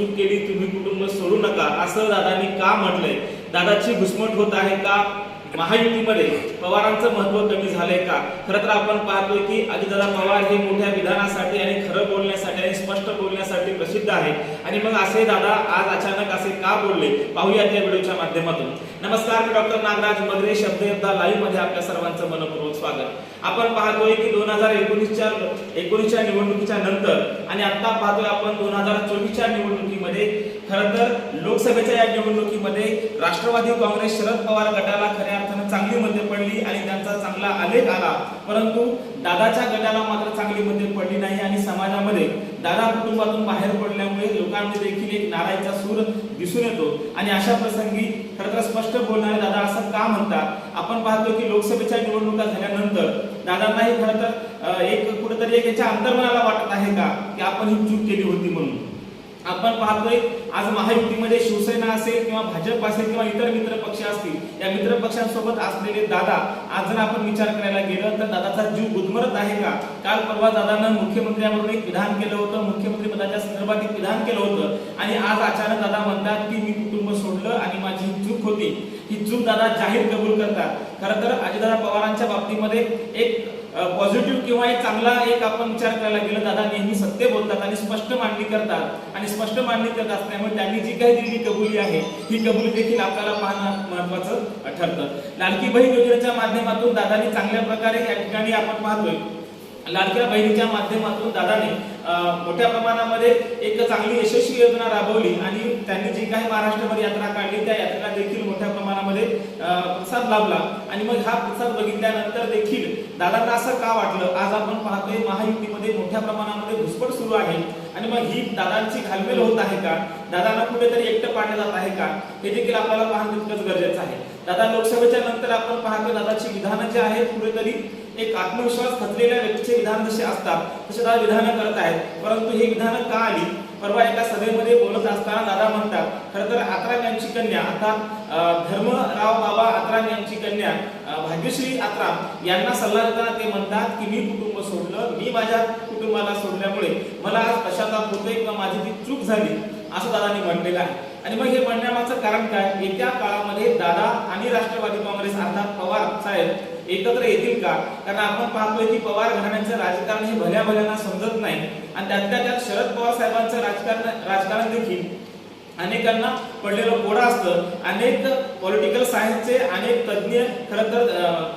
चूक केली तुम्ही कुटुंब सोडू नका असं दादांनी का म्हटलंय? दादाची घुसमट होत आहे का? महायुतीमध्ये पवारांचं महत्त्व कमी झालंय का? खरं तर आपण पाहतोय की अजितदादा पवार हे मोठ्या विधानासाठी आणि खरं बोलण्यासाठी आणि स्पष्ट बोलण्यासाठी प्रसिद्ध आहे. आणि मग असे दादा आज अचानक असे का बोलले? पाहूयात या व्हिडिओच्या माध्यमातून. नमस्कार मी डॉक्टर नागराज मगरे शब्द योद्धा लाईव्हमध्ये आपल्या सर्वांचं मनपूर्वक स्वागत. आपण पाहतोय की दोन हजार एकोणीसच्या एकोणीसच्या निवडणुकीच्या नंतर आणि आता पाहतोय आपण दोन हजार चोवीसच्या निवडणुकीमध्ये. खरं तर लोकसभेच्या या निवडणुकीमध्ये राष्ट्रवादी काँग्रेस शरद पवार गटाला खऱ्या अर्थानं चांगली मते पडली आणि त्यांचा चांगला आलेख आला. परंतु दादाच्या गटाला मात्र चांगली मते पडली नाही आणि समाजामध्ये दादा कुटुंबातून बाहेर पडल्यामुळे लोकांमध्ये देखील एक नारायचा सूर दिसून येतो. आणि अशा प्रसंगी खरं तर स्पष्ट बोलणारे दादा असं का म्हणतात? आपण पाहतो की लोकसभेच्या निवडणुका झाल्यानंतर दादांनाही खरं तर एक कुठेतरी एक याच्या अंतर्मनाला वाटत आहे का? की आपण ही चूक केली होती म्हणून. आपण पाहतोय आज महायुतीमध्ये शिवसेना असेल किंवा भाजप असेल किंवा इतर मित्र पक्ष असतील या मित्र पक्षांसोबत असलेले दादा आज जर आपण विचार करायला गेलं तर दादाचा जीव गुदमरत आहे का? काल परवा दादानं मुख्यमंत्र्यांवरून एक विधान केलं होतं मुख्यमंत्री पदाच्या संदर्भात एक विधान केलं होतं. आणि आज अचानक दादा म्हणतात की मी कुटुंब सोडलं आणि माझी चूक होती. ही चूक दादा जाहीर कबूल करतात. खरं तर अजितदादा पवारांच्या बाबतीमध्ये एक पॉझिटिव्ह किंवा एक चांगला एक आपण विचार करायला गेलं दादा नेहमी सत्य बोलतात आणि स्पष्ट मांडणी करतात. आणि स्पष्ट मांडणी करत असल्यामुळे त्यांनी जी काही दिलेली कबुली आहे ही कबुली देखील आपल्याला पाहणं महत्वाचं ठरतं. लाडकी बहीण योजनेच्या माध्यमातून दादानी चांगल्या प्रकारे या ठिकाणी आपण पाहतोय लाडक्या बहिणीच्या माध्यमातून दादाने मोठ्या प्रमाणामध्ये एक चांगली यशस्वी योजना राबवली आणि त्यांनी जी काही महाराष्ट्रभर यात्रा काढली त्या यात्रेला देखील मोठ्या प्रमाणामध्ये प्रसाद लाभला. आणि मग हा प्रसाद बघितल्यानंतर देखील दादांना असं का वाटलं? आज आपण पाहतोय महायुतीमध्ये मोठ्या प्रमाणामध्ये घुसपट सुरू आहे. आणि मग ही दादांची घालमेल होत आहे का? दादांना कुठेतरी एकटं पाडलं जात आहे का? हे देखील आपल्याला पाहणं तितकंच गरजेचं आहे. दादा लोकसभेच्या नंतर आपण पाहतो दादाची विधानं जे आहेत कुठेतरी एक आत्मविश्वास खचलेल्या व्यक्तीचे विधान जसे असतात तसे दादा विधानं करत आहेत. परंतु हे विधानं का आली? परवा एका सभेमध्ये बोलत असताना दादा म्हणतात खरं तर आत्राम यांची कन्या अर्थात धर्मराव बाबा आत्राम यांची कन्या भाग्यश्री आत्राम यांना सल्ला देताना ते म्हणतात की मी कुटुंब सोडलं मी माझ्या कुटुंबाला सोडल्यामुळे मला आज पश्चाताप होतोय किंवा माझी ती चूक झाली असं दादानी म्हणलेलं आहे. आणि मग हे म्हणण्यामागचं कारण काय? येत्या काळामध्ये दादा आणि राष्ट्रवादी काँग्रेस अर्थात पवार साहेब एकत्र येतील का? कारण आपण पाहतोय की पवार घराण्याचं राजकारण हे भल्या भल्यांना समजत नाही. आणि त्यातल्या त्यात शरद पवार साहेबांचं राजकारण राजकारण देखील अनेकांना पडलेलं कोडं असतं. अनेक पॉलिटिकल सायन्सचे अनेक तज्ज्ञ खरं तर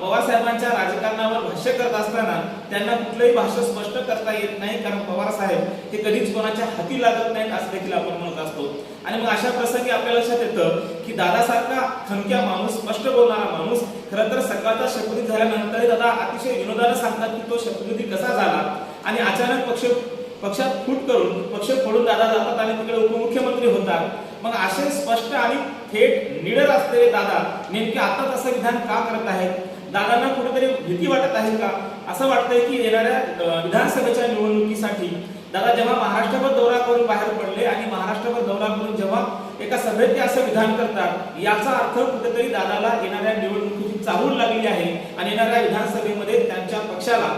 पवारसाहेबांच्या पवार साहेबांच्या राजकारणावर भाष्य करत असताना त्यांना कुठलंही भाष्य स्पष्ट करता येत नाही कारण पवार साहेब हे कधीच कोणाच्या हाती लागत नाहीत असं देखील आपण म्हणत असतो. आणि मग अशा प्रसंगी आपल्या लक्षात येतं की दादासारखा खमक्या माणूस स्पष्ट बोलणारा माणूस खरं तर सकाळचा शपथी झाल्यानंतर दादा अतिशय विनोदानं सांगतात की तो शपथी कसा झाला? आणि अचानक पक्ष पक्षात फूट करून पक्ष फोडून दादा जातात आणि तिकडे उपमुख्यमंत्री होतात. मग असे स्पष्ट आणि थेट निडर असलेले दादा नेमके आता असं विधान का करत आहेत? दादांना कुठेतरी भीती वाटत आहे का? असं वाटतंय की येणाऱ्या विधानसभेच्या निवडणुकीसाठी दादा जेव्हा महाराष्ट्रभर दौरा करून बाहेर पडले आणि महाराष्ट्रभर दौरा करून जेव्हा एका सभेत ते असं विधान करतात याचा अर्थ कुठेतरी दादाला येणाऱ्या निवडणुकीची चाहूल लागली आहे आणि येणाऱ्या विधानसभेमध्ये त्यांच्या पक्षाला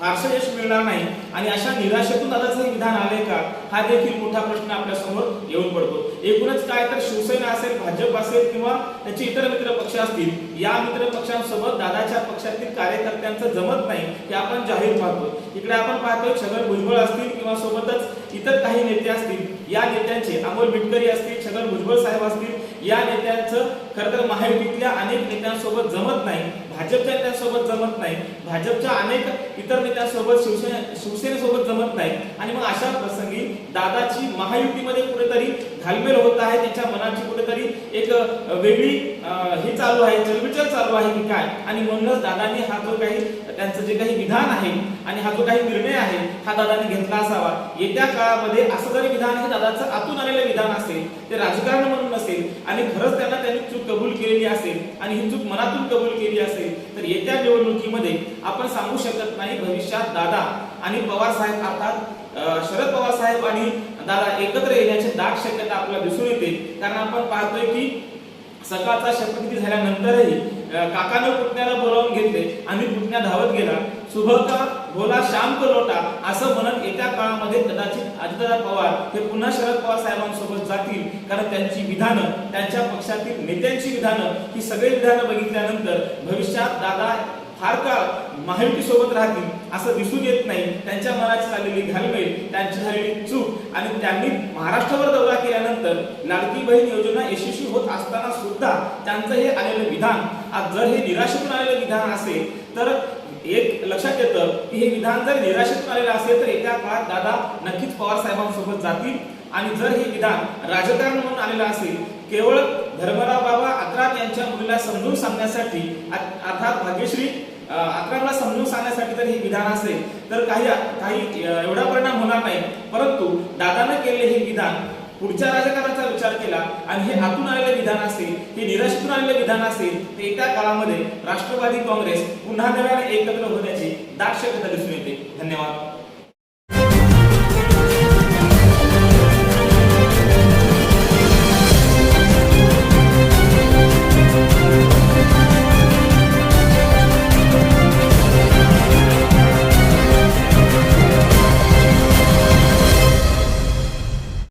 फारसं यश मिळणार नाही. आणि अशा निराशेतून दादाचं विधान आलंय का? हा देखील मोठा प्रश्न आपल्यासमोर येऊन पडतो. एकूणच काय तर शिवसेना असेल भाजप असेल किंवा त्याचे इतर मित्र पक्ष असतील या मित्र पक्षांसोबत दादाच्या पक्षातील कार्यकर्त्यांचं जमत नाही हे आपण जाहीर पाहतो. इकडे आपण पाहतोय छगन भुजबळ असतील किंवा सोबतच इतर काही नेते असतील या नेत्यांचे अमोल मिटकरी असतील छगन भुजबळ साहेब असतील या नेत्यांचं खरं तर महायुतीतल्या अनेक नेत्यांसोबत जमत नाही. भाजपच्या नेत्यांसोबत जमत नाही. भाजपच्या अनेक इतर नेत्यांसोबत शिवसेना शिवसेनेसोबत जमत नाही. आणि मग अशा प्रसंगी दादाची महायुतीमध्ये कुठेतरी घालमेल होत आहे. त्याच्या मनाची कुठेतरी एक वेगळी हे चालू आहे. चलबिचल चालू आहे की काय? आणि म्हणूनच दादांनी हा जो काही त्यांचं जे काही विधान आहे आणि हा जो काही निर्णय आहे हा दादांनी घेतला असावा. येत्या काळामध्ये असं जरी विधान हे दादाचं आतून आलेलं विधान असेल ते राजकारण म्हणून नसेल आणि खरंच त्यांना त्यांनी चूक कबूल केलेली असेल आणि ही चूक मनातून कबूल केली असेल तर येत्या निवडणुकीमध्ये आपण सांगू शकत नाही भविष्यात दादा आणि पवार साहेब अर्थात शरद पवार साहेब आणि दादा एकत्र येण्याची दाट शक्यता आपल्याला दिसून येते. कारण आपण पाहतोय की सकाळचा शपथविधी झाल्यानंतरही काकाने काकानं पुतण्याला बोलावून घेतले. आणि पुतण्या धावत गेला. सुबह बोला श्याम को लोटा असं म्हणत येत्या काळामध्ये कदाचित अजितदादा पवार हे पुन्हा शरद पवार साहेबांसोबत जातील. कारण त्यांची विधानं त्यांच्या पक्षातील नेत्यांची विधानं ही सगळी विधानं बघितल्यानंतर भविष्यात दादा फार काळ महायुतीसोबत राहतील. असं दिसून येत नाही. त्यांच्या मनाची झालेली घालमेल त्यांची झालेली चूक आणि त्यांनी महाराष्ट्रावर दौरा केल्यानंतर लाडकी बहीण योजना यशस्वी होत असताना सुद्धा त्यांचं हे आलेलं विधान आज जर हे निराशेतून आलेलं विधान असेल तर एक लक्षात येतं की हे विधान जर निराशेतून आलेलं असेल तर एका काळात दादा नक्कीच पवार साहेबांसोबत जातील. आणि जर हे विधान राजकारण म्हणून आलेलं असेल केवळ धर्मराव बाबा अत्रात यांच्या मुलीला समजून सांगण्यासाठी अर्थात भाग्यश्री अकराला समजून सांगण्यासाठी जर हे विधान असेल तर काही काही एवढा परिणाम होणार नाही. परंतु दादानं केलेले हे विधान पुढच्या राजकारणाचा विचार केला आणि हे आतून आलेले विधान असेल हे निराशेतून आलेले विधान असेल तर एका काळामध्ये राष्ट्रवादी काँग्रेस पुन्हा नव्याने एकत्र होण्याची दाट शक्यता दिसून येते. धन्यवाद.